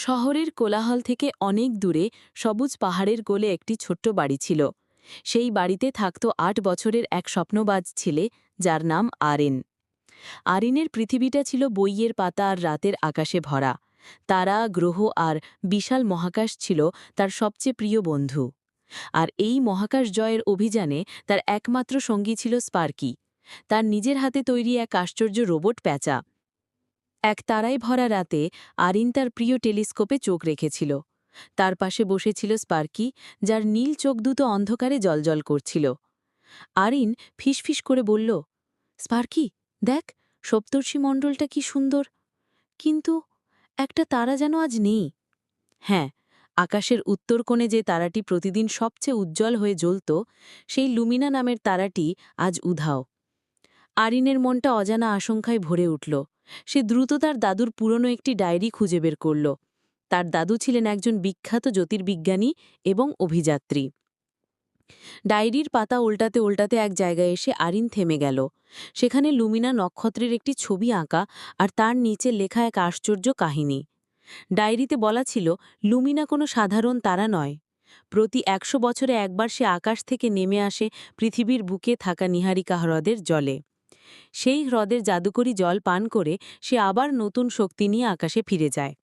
শহরের কোলাহল থেকে অনেক দূরে সবুজ পাহাড়ের গোলে একটি ছোট্ট বাড়ি ছিল। সেই বাড়িতে থাকত আট বছরের এক স্বপ্নবাজ ছেলে যার নাম আরেন। আরিনের পৃথিবীটা ছিল বইয়ের পাতা আর রাতের আকাশে ভরা। তারা, গ্রহ আর বিশাল মহাকাশ ছিল তার সবচেয়ে প্রিয় বন্ধু। আর এই মহাকাশ জয়ের অভিযানে তার একমাত্র সঙ্গী ছিল স্পার্কি। তার নিজের হাতে তৈরি এক আশ্চর্য রোবট প্যাঁচা। এক তারায় ভরা রাতে আরিন তার প্রিয় টেলিস্কোপে চোখ রেখেছিল। তার পাশে বসেছিল স্পার্কি, যার নীল চোখ দুটো অন্ধকারে জলজল করছিল। আরিন ফিসফিস করে বলল, স্পার্কি, দেখ, সপ্তর্ষি মণ্ডলটা কি সুন্দর। কিন্তু একটা তারা যেন আজ নেই। হ্যাঁ আকাশের উত্তর কোণে যে তারাটি প্রতিদিন সবচেয়ে উজ্জ্বল হয়ে জ্বলত, সেই লুমিনা নামের তারাটি আজ উধাও। আরিনের মনটা অজানা আশঙ্কায় ভরে উঠল। সে দ্রুত তার দাদুর পুরনো একটি ডায়েরি খুঁজে বের করল। তার দাদু ছিলেন একজন বিখ্যাত জ্যোতির্বিজ্ঞানী এবং অভিযাত্রী। ডায়েরির পাতা উল্টাতে উল্টাতে এক জায়গায় এসে আরিন থেমে গেল। সেখানে লুমিনা নক্ষত্রের একটি ছবি আঁকা আর তার নিচে লেখা এক আশ্চর্য কাহিনী। ডায়েরিতে বলা ছিল, লুমিনা কোনো সাধারণ তারা নয়। প্রতি একশো বছরে একবার সে আকাশ থেকে নেমে আসে পৃথিবীর বুকে থাকা নিহারিকা হ্রদের জলে। সেই হ্রদের জাদুকরী জল পান করে সে আবার নতুন শক্তি নিয়ে আকাশে ফিরে যায়।